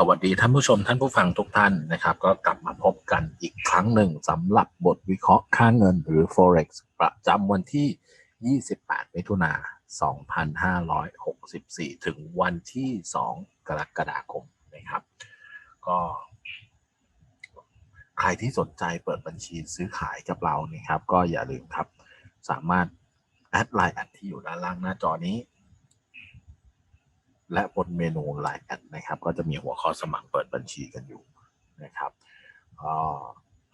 สวัสดีท่านผู้ชมท่านผู้ฟังทุกท่านนะครับ ก็กลับมาพบกันอีกครั้งหนึ่งสำหรับบทวิเคราะห์ค่าเงินหรือ forex ประจำวันที่ 28 มิถุนา2564 ถึงวันที่ 2 กรกฎาคมนะครับ ก็ใครที่สนใจเปิดบัญชีซื้อขายกับเรานะครับ ก็อย่าลืมครับ สามารถแอดไลน์แอดที่อยู่ด้านล่างหน้าจอนี้ และบนเมนู Line แอดนะครับ ก็จะมีหัวข้อสมัครเปิดบัญชีกันอยู่นะครับก็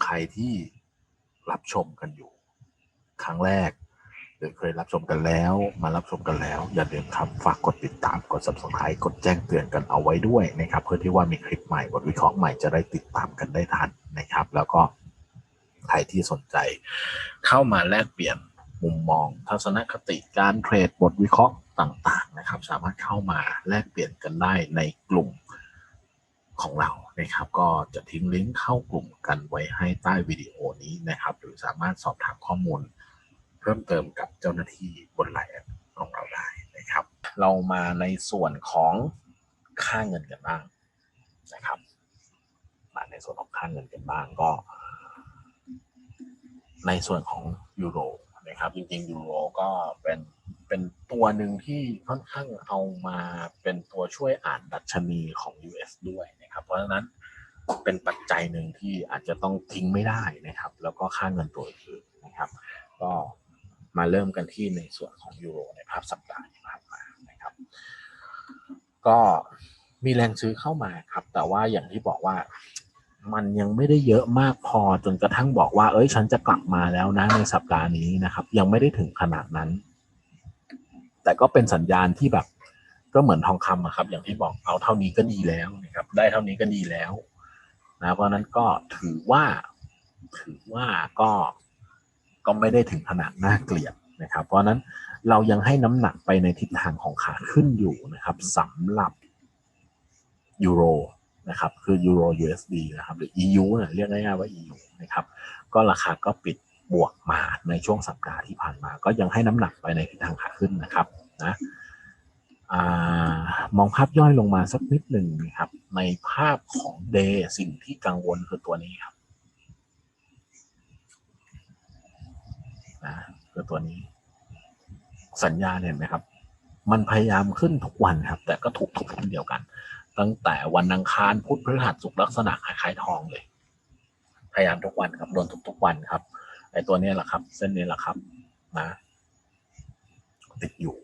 ใครที่รับชมกันอยู่ ครั้งแรก หรือเคยรับชมกันแล้ว มารับชมกันแล้ว อย่าลืมครับฝากกดติดตามกด subscribe กดแจ้งเตือนกันเอาไว้ด้วยนะครับ เพื่อที่ว่ามีคลิปใหม่บทวิเคราะห์ใหม่จะได้ติดตามกันได้ทันนะครับ แล้วก็ใครที่สนใจ เข้ามาแลกเปลี่ยนมุมมอง ทัศนคติการเทรดบทวิเคราะห์ ต่างๆนะครับ สามารถเข้ามาแลกเปลี่ยนกันได้ในกลุ่มของเรานะครับ ก็จะทิ้งลิงก์เข้ากลุ่มกันไว้ให้ใต้วิดีโอนี้นะครับ หรือสามารถสอบถามข้อมูล เพิ่มเติมกับเจ้าหน้าที่บนไลน์ของเราได้นะครับ เรามาในส่วนของค่าเงินกันบ้างนะครับ มาในส่วนของค่าเงินกันบ้างก็ ในส่วนของยูโรนะครับ จริงๆยูโรก็เป็น เป็นตัวหนึ่งที่ค่อนข้างเอามาเป็นตัวช่วยอ่านดัชนีของ US ด้วยนะครับ เพราะฉะนั้นเป็นปัจจัยหนึ่งที่อาจจะต้องทิ้งไม่ได้นะครับ แล้วก็ค่าเงินตัวอื่นนะครับ ก็มาเริ่มกันที่ในส่วนของยูโรในภาพสัปดาห์ที่ผ่านมานะครับ ก็มีแรงซื้อเข้ามาครับ แต่ว่าอย่างที่บอกว่ามันยังไม่ได้เยอะมากพอจนกระทั่งบอกว่า เอ้ย ฉันจะกลับมาแล้วนะในสัปดาห์นี้นะครับ ยังไม่ได้ถึงขนาดนั้น แต่ก็เป็นสัญญาณที่แบบก็เหมือนทองคำอะครับ อย่างที่บอกเอาเท่านี้ก็ดีแล้วนะครับ ได้เท่านี้ก็ดีแล้วนะเพราะนั้นก็ถือว่าถือว่าก็ก็ไม่ได้ถึงขนาดน่าเกลียดนะครับ เพราะนั้นเรายังให้น้ำหนักไปในทิศทางของขาขึ้นอยู่นะครับสำหรับยูโรนะครับคือยูโร USD นะครับหรือ EU นี่ยเรียกง่ายๆว่า EU นะครับ ก็ราคาก็ปิด บวกมาในช่วงสัปดาห์ที่ผ่านมา ก็ยังให้น้ำหนักไปในทิศทางขาขึ้นนะครับนะอมองภาพย่อยลงมาสักนิดหนึ่งนะครับ ในภาพของเดย์สิ่งที่กังวลคือตัวนี้ครับนะคือตัวนี้ สัญญาเห็นไหมครับ มันพยายามขึ้นทุกวันครับ แต่ก็ถูกทุกวันเดียวกัน ตั้งแต่วันอังคารพุธพฤหัสศุกร์ลักษณะคล้ายๆทองเลย พยายามทุกวันครับโดนทุกๆวันครับ ไอ้ตัวนี้แหละครับ เส้นนี้แหละครับนะติดอยู่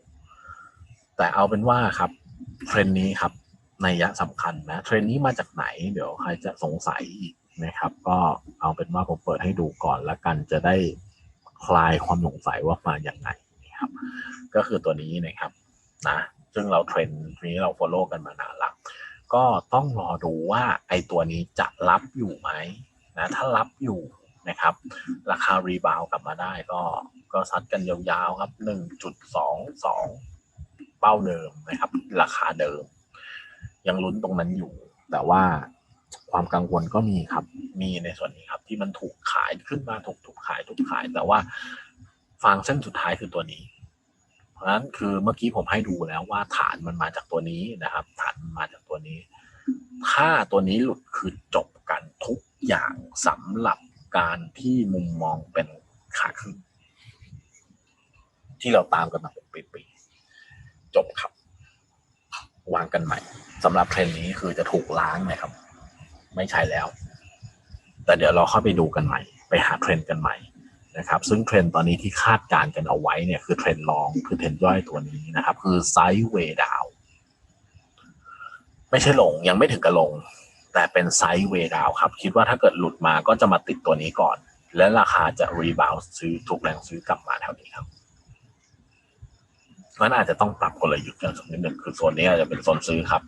แต่เอาเป็นว่าครับเทรนนี้ครับในยะสำคัญนะเทรนนี้มาจากไหน เดี๋ยวใครจะสงสัยอีกนะครับ ก็เอาเป็นว่าผมเปิดให้ดูก่อนแล้วกันจะได้คลายความสงสัยว่ามาอย่างไงนะครับ ก็คือตัวนี้นะครับนะซึ่งเราเทรนนี้เรา follow กันมานานละก็ต้องรอดูว่าไอตัวนี้จะรับอยู่ไหมนะถ้ารับอยู่ นะครับ ราคารีบาวกลับมาได้ก็ก็ซัดกันยาวๆครับ 1.22 เป้าเดิมนะครับ ราคาเดิม ยังลุ้นตรงนั้นอยู่ แต่ว่าความกังวลก็มีครับ มีในส่วนนี้ครับ ที่มันถูกขายขึ้นมาถูกถูกขายถูกขาย แต่ว่าฟางเส้นสุดท้ายคือตัวนี้ เพราะฉะนั้นคือเมื่อกี้ผมให้ดูแล้วว่าฐานมันมาจากตัวนี้นะครับ ฐานมันมาจากตัวนี้ ถ้าตัวนี้หลุดคือจบกันทุกอย่างสำหรับ การที่มุมมองเป็นขาขึ้น ที่เราตามกันมาเป็นปีๆจบครับ วางกันใหม่สำหรับเทรนนี้คือจะถูกล้างนะครับ ไม่ใช่แล้ว แต่เดี๋ยวเราเข้าไปดูกันใหม่ ไปหาเทรนกันใหม่นะครับ ซึ่งเทรนตอนนี้ที่คาดการกันเอาไว้เนี่ยคือเทรนลองคือเทรนย่อยตัวนี้นะครับ คือไซด์เวดาวไม่ใช่ลงยังไม่ถึงกับลง แต่เป็นไซด์เวดาวครับ คิดว่าถ้าเกิดหลุดมาก็จะมาติดตัวนี้ก่อน และราคาจะรีบาวซื้อถูกแรงซื้อกลับมาแถวนี้ครับมันอาจจะต้องปรับกลยุทธ์กันสักนิดหนึ่งคือโซนนี้อาจจะเป็นโซนซื้อครับ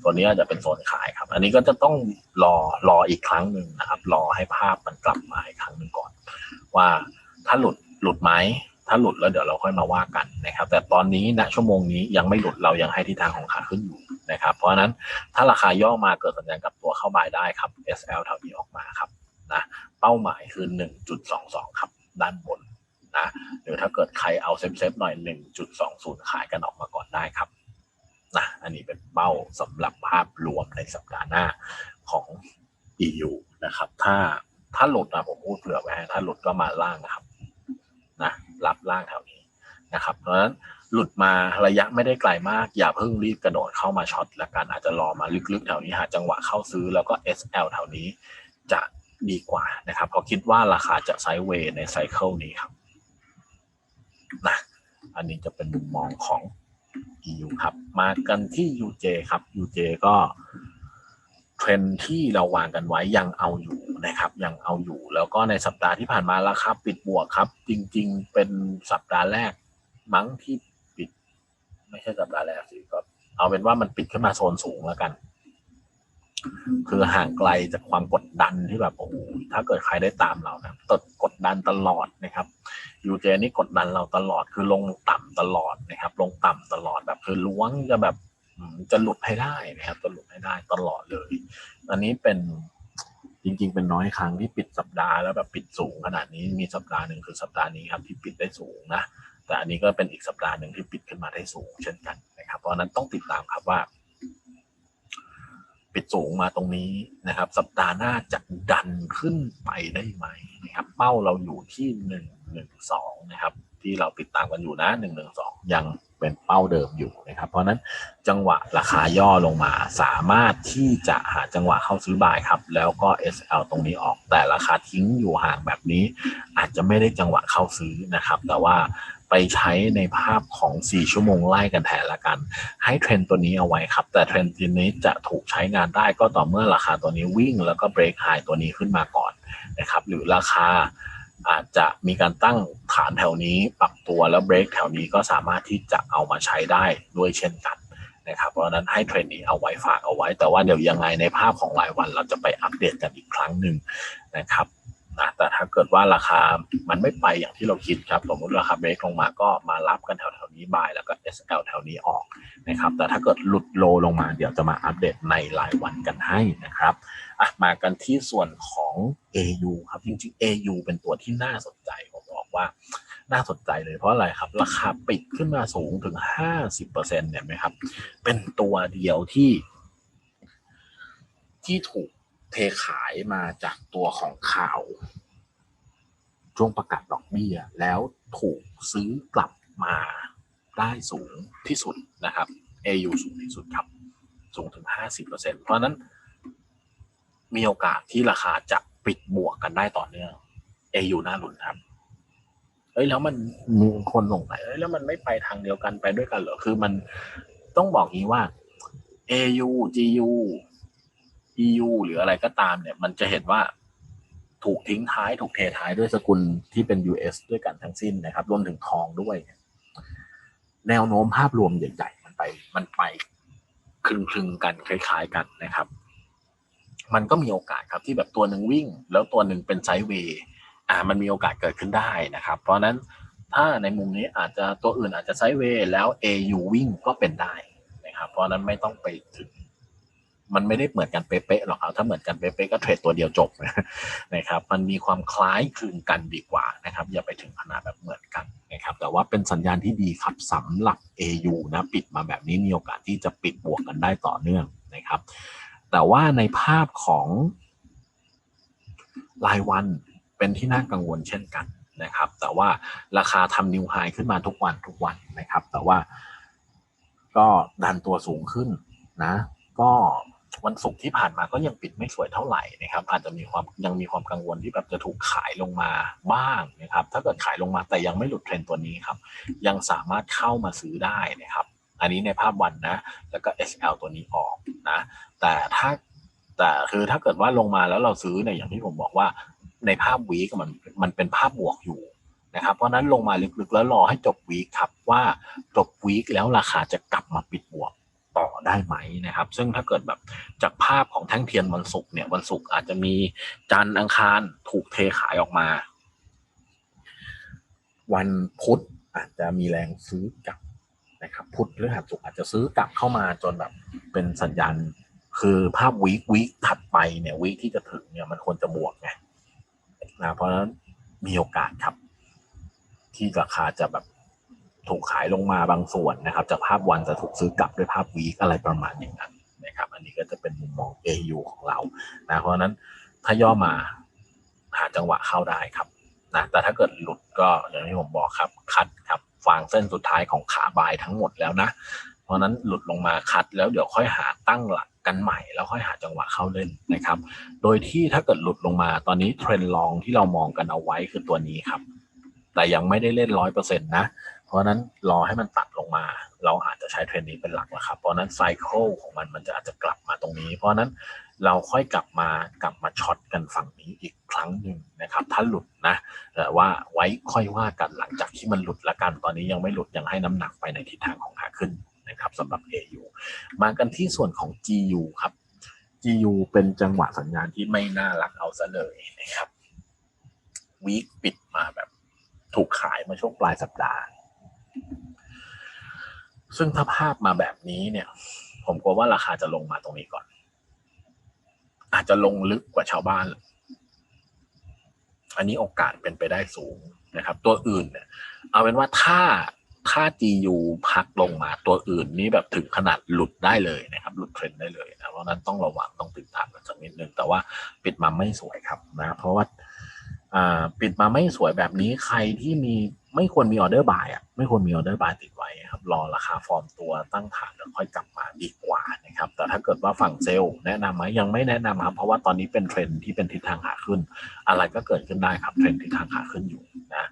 โซนนี้อาจจะเป็นโซนขายครับ อันนี้ก็จะต้องรอรออีกครั้งหนึ่งนะครับ รอให้ภาพมันกลับมาอีกครั้งหนึ่งก่อน ว่าถ้าหลุดหลุดไหม ถ้าหลุดแล้วเดี๋ยวเราค่อยมาว่ากันนะครับ แต่ตอนนี้ณชั่วโมงนี้ยังไม่หลุดเรายังให้ทิศทางของขาขึ้นอยู่นะครับ เพราะฉะนั้นถ้าราคาย่อมาเกิดสัญญาณกับตัวเข้าบายได้ครับ SL เท่าที่ออกมาครับนะเป้าหมายคือ 1.22 ครับ ด้านบนนะหรือถ้าเกิดใครเอาเซฟเซฟหน่อย 1.20 ขายกันออกมาก่อนได้ครับนะอันนี้เป็นเป้าสำหรับภาพรวมในสัปดาห์หน้าของ EU นะครับ ถ้าถ้าหลุดนะผมพูดเผื่อไว้ให้ถ้าหลุดก็มาล่างนะครับ รับล่างแถวนี้นะครับเพราะฉะนั้นหลุดมาระยะไม่ได้ไกลมาก อย่าเพิ่งรีบกระโดดเข้ามาช็อตละกันอาจจะรอมาลึกๆแถวนี้หาจังหวะเข้าซื้อแล้วก็ SL แถวนี้จะดีกว่านะครับเพราะคิดว่าราคาจะไซด์เวย์ในไซเคิลนี้ครับนะอันนี้จะเป็นมุมมองของ EU ครับ มากันที่ UJ ครับ UJ ก็ เทรนที่เราวางกันไว้ยังเอาอยู่นะครับ ยังเอาอยู่ แล้วก็ในสัปดาห์ที่ผ่านมาราคาปิดบวกครับ จริง ๆ เป็นสัปดาห์แรกมั้งที่ปิด ไม่ใช่สัปดาห์แรกสิก็เอาเป็นว่ามันปิดขึ้นมาโซนสูงแล้วกัน คือห่างไกลจากความกดดันที่แบบโอ้โหถ้าเกิดใครได้ตามเรานะตดกดดันตลอดนะครับยูเจนี่กดดันเราตลอดคือลงต่ำตลอดนะครับ ลงต่ำตลอดแบบคือล้วงจะแบบ จะหลุดให้ได้นะครับจะหลุดให้ได้ตลอดเลย อันนี้เป็นจริง ๆ เป็นน้อยครั้งที่ปิดสัปดาห์แล้วแบบปิดสูงขนาดนี้มีสัปดาห์หนึ่งคือสัปดาห์นี้ครับที่ปิดได้สูงนะแต่อันนี้ก็เป็นอีกสัปดาห์หนึ่งที่ปิดขึ้นมาได้สูงเช่นกันนะครับ เพราะฉะนั้นต้องติดตามครับว่า ปิดสูงมาตรงนี้นะครับ สัปดาห์หน้าจะดันขึ้นไปได้ไหมนะครับ เป้าเราอยู่ที่หนึ่งหนึ่งสองนะครับ ที่เราติดตามกันอยู่นะหนึ่งหนึ่งสองยัง เป็นเป้าเดิมอยู่นะครับ เพราะนั้นจังหวะราคาย่อลงมา สามารถที่จะหาจังหวะเข้าซื้อบายครับ แล้วก็ SL ตรงนี้ออก แต่ราคาทิ้งอยู่ห่างแบบนี้ อาจจะไม่ได้จังหวะเข้าซื้อนะครับ แต่ว่าไปใช้ในภาพของ 4 ชั่วโมงไล่กันแทนละกัน ให้เทรนตัวนี้เอาไว้ครับ แต่เทรนตัวนี้จะถูกใช้งานได้ก็ต่อเมื่อราคาตัวนี้วิ่ง แล้วก็เบรกไฮตัวนี้ขึ้นมาก่อนนะครับ หรือราคา อาจจะมีการตั้งฐานแถวนี้ปรับตัวแล้วเบรกแถวนี้ก็สามารถที่จะเอามาใช้ได้ด้วยเช่นกันนะครับ เพราะนั้นให้เทรนด์นี้เอาไว้ฝากเอาไว้ แต่ว่าเดี๋ยวยังไงในภาพของรายวันเราจะไปอัปเดตกันอีกครั้งหนึ่งนะครับ นะแต่ถ้าเกิดว่าราคามันไม่ไปอย่างที่เราคิดครับสมมติราคาเบรกลงมาก็มารับกันแถวๆนี้บายแล้วก็ SL แถวนี้ออกนะครับ แต่ถ้าเกิดหลุดโลลงมาเดี๋ยวจะมาอัปเดตในรายวันกันให้นะครับอะมากันที่ส่วนของ AU ครับจริงๆ AU เป็นตัวที่น่าสนใจผมบอกว่าน่าสนใจเลยเพราะอะไรครับ ราคาปิดขึ้นมาสูงถึง 50%เนี่ยไหมครับ เป็นตัวเดียวที่ที่ถูก เทขายมาจากตัวของข่าว ช่วงประกาศดอกเบี้ย แล้วถูกซื้อกลับมาได้สูงที่สุดนะครับ AU สูงที่สุดครับ สูงถึง 50%เพราะฉะนั้นมีโอกาสที่ราคาจะปิดบวกกันได้ต่อเนื่อง AU น่าลุ้นครับเอ้ยแล้วมันมีคนสงสัยเอ้ยแล้วมันไม่ไปทางเดียวกันไปด้วยกันเหรอคือมันต้องบอกงี้ว่า AU GU EU หรืออะไรก็ตามเนี่ย มันจะเห็นว่าถูกทิ้งท้ายถูกเทท้ายด้วยสกุลที่เป็น US ด้วยกันทั้งสิ้นนะครับ รวมถึงทองด้วย แนวโน้มภาพรวมใหญ่ ๆ มันไป มันไปคลึงๆกันคล้าย ๆ กันนะครับ มันก็มีโอกาสครับที่แบบตัวหนึ่งวิ่ง แล้วตัวหนึ่งเป็นไซด์เวย์อ่า มันมีโอกาสเกิดขึ้นได้นะครับ เพราะนั้นถ้าในมุมนี้อาจจะตัวอื่นอาจจะไซด์เวย์แล้ว AU วิ่งก็เป็นได้นะครับ เพราะนั้นไม่ต้องไปถึง มันไม่ได้เหมือนกันเป๊ะๆหรอกครับถ้าเหมือนกันเป๊ะๆก็เทรดตัวเดียวจบนะครับ มันมีความคล้ายคลึงกันดีกว่านะครับ อย่าไปถึงขนาดแบบเหมือนกันนะครับ แต่ว่าเป็นสัญญาณที่ดีครับสำหรับ AU นะปิดมาแบบนี้มีโอกาสที่จะปิดบวกกันได้ต่อเนื่องนะครับ แต่ว่าในภาพของรายวันเป็นที่น่ากังวลเช่นกันนะครับ แต่ว่าราคาทำนิวไฮขึ้นมาทุกวันทุกวันนะครับ แต่ว่าก็ดันตัวสูงขึ้นนะ ก็ วันศุกร์ที่ผ่านมาก็ยังปิดไม่สวยเท่าไหร่นะครับ อาจจะมีความยังมีความกังวลที่แบบจะถูกขายลงมาบ้างนะครับ ถ้าเกิดขายลงมาแต่ยังไม่หลุดเทรนตัวนี้ครับ ยังสามารถเข้ามาซื้อได้นะครับ อันนี้ในภาพวันนะ แล้วก็ SL ตัวนี้ออกนะ แต่ถ้าแต่คือถ้าเกิดว่าลงมาแล้วเราซื้อเนี่ยอย่างที่ผมบอกว่าในภาพวีคมันมันเป็นภาพบวกอยู่นะครับ เพราะนั้นลงมาลึกๆแล้วรอให้จบวีคครับว่าจบวีคแล้วราคาจะกลับมาปิดบวก ต่อได้ไหมนะครับ ซึ่งถ้าเกิดแบบจากภาพของแท่งเทียนวันศุกร์เนี่ยวันศุกร์อาจจะมีจันทร์อังคารถูกเทขายออกมา วันพุธอาจจะมีแรงซื้อกลับนะครับพุธหรือหัสศุกร์อาจจะซื้อกลับเข้ามาจนแบบเป็นสัญญาณคือภาพวีควีคถัดไปเนี่ยวีคที่จะถึงเนี่ยมันควรจะบวกไงนะเพราะฉะนั้นมีโอกาสครับ ที่ราคาจะแบบ ถูกขายลงมาบางส่วนนะครับ จากภาพวันจะถูกซื้อกลับด้วยภาพวีคอะไรประมาณอย่างนั้นนะครับ อันนี้ก็จะเป็นมุมมอง AU ของเรานะเพราะนั้นถ้าย่อมาหาจังหวะเข้าได้ครับนะแต่ถ้าเกิดหลุดก็อย่างที่ผมบอกครับคัดครับฟางเส้นสุดท้ายของขาบายทั้งหมดแล้วนะ เพราะฉะนั้นหลุดลงมาคัดแล้วเดี๋ยวค่อยหาตั้งหลักกันใหม่แล้วค่อยหาจังหวะเข้าเล่นนะครับ โดยที่ถ้าเกิดหลุดลงมาตอนนี้เทรนด์ลองที่เรามองกันเอาไว้คือตัวนี้ครับ แต่ยังไม่ได้เล่นร้อยเปอร์เซ็นต์นะ เพราะนั้นรอให้มันตัดลงมา เราอาจจะใช้เทรนด์นี้เป็นหลักแล้วครับ เพราะนั้นไซเคิลของมันมันจะอาจจะกลับมาตรงนี้ เพราะนั้นเราค่อยกลับมากลับมาช็อตกันฝั่งนี้อีกครั้งหนึ่งนะครับ ถ้าหลุดนะแต่ว่าไว้ค่อยว่ากันหลังจากที่มันหลุดละกัน ตอนนี้ยังไม่หลุดยังให้น้ำหนักไปในทิศทางของขาขึ้นนะครับสำหรับ AU มากันที่ส่วนของ GU ครับ GU เป็นจังหวะสัญญาณที่ไม่น่ารักเอาซะเลยนะครับวีคปิดมาแบบถูกขายมาช่วงปลายสัปดาห์ ซึ่งถ้าภาพมาแบบนี้เนี่ย ผมกลัวว่าราคาจะลงมาตรงนี้ก่อน อาจจะลงลึกกว่าชาวบ้าน อันนี้โอกาสเป็นไปได้สูงนะครับ ตัวอื่นเนี่ย เอาเป็นว่าถ้าถ้า GU พักลงมาตัวอื่นนี่แบบถึงขนาดหลุดได้เลยนะครับ หลุดเทรนด์ได้เลยนะเพราะนั้นต้องระวังต้องติดตามกันสักนิดนึงแต่ว่าปิดมาไม่สวยครับนะ เพราะว่า ปิดมาไม่สวยแบบนี้ใครที่มีไม่ควรมีออเดอร์บายอะไม่ควรมีออเดอร์บายติดไว้ครับรอราคาฟอร์มตัวตั้งฐานแล้วค่อยกลับมาดีกว่านะครับแต่ถ้าเกิดว่าฝั่งเซลล์แนะนำไหมยังไม่แนะนำครับเพราะว่าตอนนี้เป็นเทรนที่เป็นทิศทางขาขึ้น อะไรก็เกิดขึ้นได้ครับเทรนทิศทางขาขึ้นอยู่นะ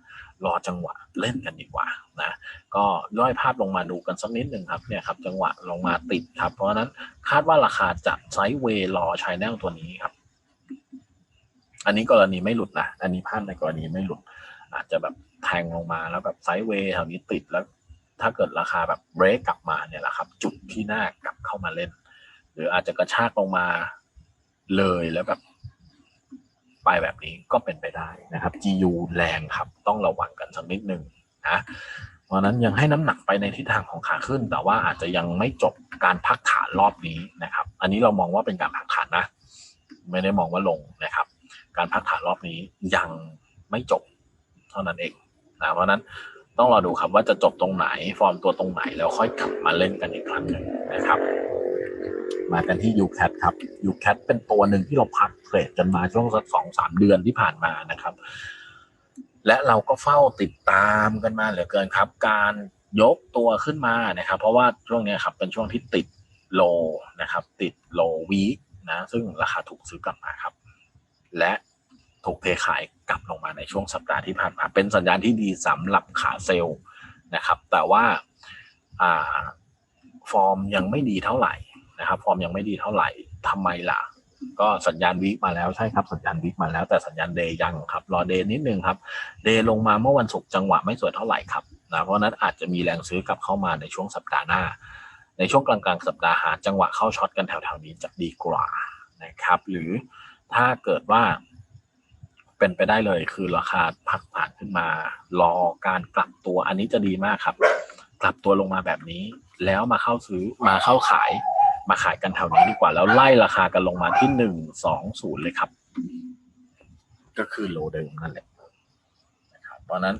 รอจังหวะเล่นกันดีกว่านะก็ย่อยภาพลงมาดูกันสักนิดหนึ่งครับเนี่ยครับจังหวะลงมาติดครับเพราะฉะนั้นคาดว่าราคาจะไซด์เวย์รอชายแนลตัวนี้ครับ อันนี้กรณีไม่หลุดนะ อันนี้พลาดในกรณีไม่หลุด อาจจะแบบแทงลงมาแล้วแบบไซด์เวย์แถวนี้ติดแล้ว ถ้าเกิดราคาแบบเบรกกลับมาเนี่ยแหละครับ จุดที่หน่ากลับเข้ามาเล่น หรืออาจจะกระชากลงมาเลยแล้วแบบไปแบบนี้ก็เป็นไปได้นะครับ GU แรงครับ ต้องระวังกันสักนิดหนึ่งนะเพราะนั้นยังให้น้ำหนักไปในทิศทางของขาขึ้น แต่ว่าอาจจะยังไม่จบการพักฐานรอบนี้นะครับ อันนี้เรามองว่าเป็นการพักฐานนะ ไม่ได้มองว่าลงนะครับ การพักฐานรอบนี้ยังไม่จบเท่านั้นเองนะเพราะนั้นต้องรอดูครับว่าจะจบตรงไหนฟอร์มตัวตรงไหนแล้วค่อยกลับมาเล่นกันอีกครั้งหนึ่งนะครับ มากันที่ UCAT ครับ UCAT เป็นตัวหนึ่งที่เราพักเทรดกันมาช่วงสักสองสามเดือนที่ผ่านมานะครับ และเราก็เฝ้าติดตามกันมาเหลือเกินครับ การยกตัวขึ้นมานะครับ เพราะว่าช่วงนี้ครับเป็นช่วงที่ติดโลนะครับ ติดโลวีนะซึ่งราคาถูกซื้อกลับมาครับ และถูกเทขายกลับลงมาในช่วงสัปดาห์ที่ผ่านมา เป็นสัญญาณที่ดีสำหรับขาเซลล์นะครับ แต่ว่าอาฟอร์มยังไม่ดีเท่าไหร่นะครับ ฟอร์มยังไม่ดีเท่าไหร่ทำไมล่ะ ก็สัญญาณวีคมาแล้วใช่ครับ สัญญาณวีคมาแล้วแต่สัญญาณเดย์ยังครับ รอเดย์นิดนึงครับ เดย์ลงมาเมื่อวันศุกร์จังหวะไม่สวยเท่าไหร่ครับนะเพราะฉะนั้นอาจจะมีแรงซื้อกลับเข้ามาในช่วงสัปดาห์หน้า ในช่วงกลางๆสัปดาห์หาจังหวะเข้าช็อตกันแถวๆนี้จะดีกว่านะครับ หรือ ถ้าเกิดว่า เป็นไปได้เลย คือราคาพักผ่านขึ้นมา รอการกลับตัวอันนี้จะดีมากครับ กลับตัวลงมาแบบนี้ แล้วมาเข้าซื้อมาเข้าขาย มาขายกันแถวนี้ดีกว่า แล้วไล่ราคากันลงมาที่หนึ่งสองศูนย์เลยครับ ก็คือโลเดิมนั่นแหละนะครับเพราะนั้น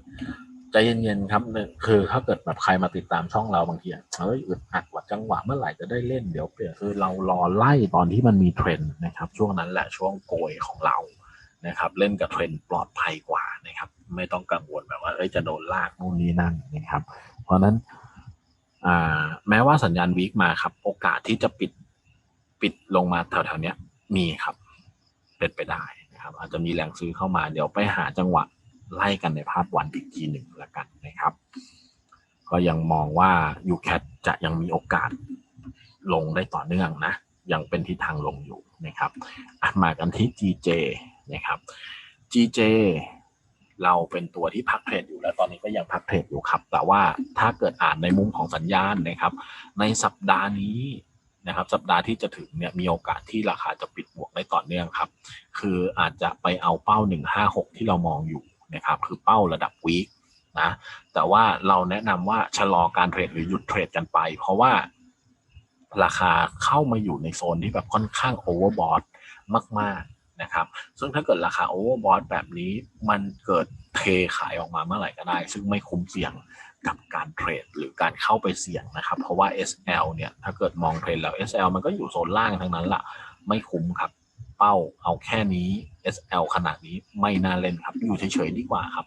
ใจเย็นๆครับหนึ่งคือถ้าเกิดแบบใครมาติดตามช่องเราบางทีอะเฮ้ยอึดอัดว่าจังหวะเมื่อไหร่จะได้เล่นเดี๋ยวเปลี่ยนคือเรารอไล่ตอนที่มันมีเทรนด์นะครับ ช่วงนั้นแหละช่วงโกยของเรานะครับ เล่นกับเทรนด์ปลอดภัยกว่านะครับ ไม่ต้องกังวลแบบว่าเอ้ยจะโดนลากนู่นนี่นั่นนะครับ เพราะฉะนั้นอ่าแม้ว่าสัญญาณวีคมาครับ โอกาสที่จะปิดปิดลงมาแถวๆเนี้ยมีครับ เป็นไปได้นะครับ อาจจะมีแรงซื้อเข้ามาเดี๋ยวไปหาจังหวะ ไล่กันในภาพวันอีกทีหนึ่งละกันนะครับ ก็ยังมองว่า UCAT จะยังมีโอกาสลงได้ต่อเนื่องนะ ยังเป็นทิศทางลงอยู่นะครับมากันที่ GJ นะครับ GJ เราเป็นตัวที่พักเทรดอยู่แล้วตอนนี้ก็ยังพักเทรดอยู่ครับ แต่ว่าถ้าเกิดอ่านในมุมของสัญญาณนะครับ ในสัปดาห์นี้นะครับ สัปดาห์ที่จะถึงเนี่ยมีโอกาสที่ราคาจะปิดบวกได้ต่อเนื่องครับ คืออาจจะไปเอาเป้า 156 ที่เรามองอยู่ นะครับคือเป้าระดับวีคนะแต่ว่าเราแนะนำว่าชะลอการเทรดหรือหยุดเทรดกันไป เพราะว่าราคาเข้ามาอยู่ในโซนที่แบบค่อนข้างโอเวอร์บอทมาก ๆนะครับ ซึ่งถ้าเกิดราคาโอเวอร์บอทแบบนี้มันเกิดเทขายออกมาเมื่อไหร่ก็ได้ ซึ่งไม่คุ้มเสี่ยงกับการเทรดหรือการเข้าไปเสี่ยงนะครับ เพราะว่า SL เนี่ยถ้าเกิดมองเทรนด์แล้ว SL มันก็อยู่โซนล่างทั้งนั้นละไม่คุ้มครับ เป้าเอาแค่นี้ SL ขนาดนี้ไม่น่าเล่นครับ อยู่เฉยๆดีกว่าครับ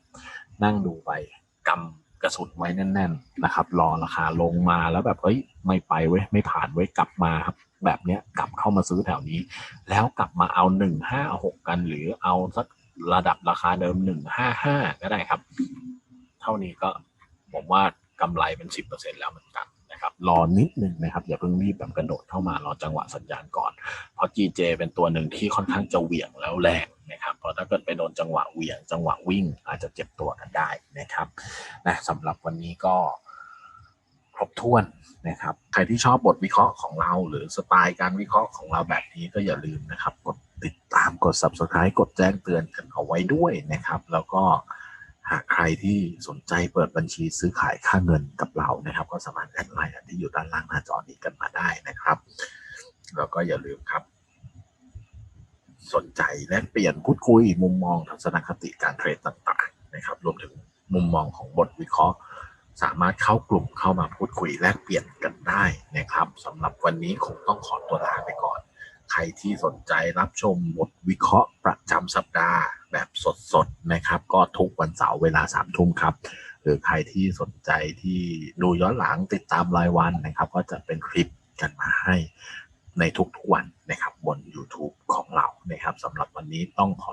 นั่งดูไปกำกระสุนไว้แน่น ๆ นะครับ รอราคาลงมาแล้วแบบเฮ้ยไม่ไปเว้ยไม่ผ่านเว้ยกลับมาครับ แบบเนี้ยกลับเข้ามาซื้อแถวนี้ แล้วกลับมาเอาหนึ่งห้าหกกัน หรือเอาสักระดับราคาเดิมหนึ่งห้าห้าก็ได้ครับ เท่านี้ก็ผมว่ากำไรเป็นสิบเปอร์เซ็นแล้วเหมือนกัน นะครับรอนิดนึงนะครับอย่าเพิ่งรีบแบบกระโดดเข้ามารอจังหวะสัญญาณก่อน เพราะ GJ เป็นตัวหนึ่งที่ค่อนข้างจะเหวี่ยงแล้วแรงนะครับเพราะถ้าเกิดไปโดนจังหวะเหวี่ยง จังหวะวิ่งอาจจะเจ็บตัวกันได้นะครับนะสำหรับวันนี้ก็ครบถ้วนนะครับใครที่ชอบบทวิเคราะห์ของเรา หรือสไตล์การวิเคราะห์ของเราแบบนี้ก็อย่าลืมนะครับ กดติดตามกด subscribe กดแจ้งเตือนกันเอาไว้ด้วยนะครับ แล้วก็ หากใครที่สนใจเปิดบัญชีซื้อขายค่าเงินกับเรานะครับ ก็สามารถแอดไลน์ที่อยู่ด้านล่างหน้าจอนี้กันมาได้นะครับ แล้วก็อย่าลืมครับ สนใจแลกเปลี่ยนพูดคุยมุมมองทัศนคติการเทรดต่างๆนะครับ รวมถึงมุมมองของบทวิเคราะห์ สามารถเข้ากลุ่มเข้ามาพูดคุยแลกเปลี่ยนกันได้นะครับสำหรับวันนี้คงต้องขอตัวลาไปก่อน ใครที่สนใจรับชมบทวิเคราะห์ประจำสัปดาห์แบบสดๆนะครับ ก็ทุก วันเสาร์เวลาสามทุ่มครับ หรือใครที่สนใจที่ดูย้อนหลังติดตามรายวันนะครับ ก็จะเป็นคลิปกันมาให้ในทุกๆวันนะครับบน YouTube ของเรานะครับสำหรับวันนี้ต้องข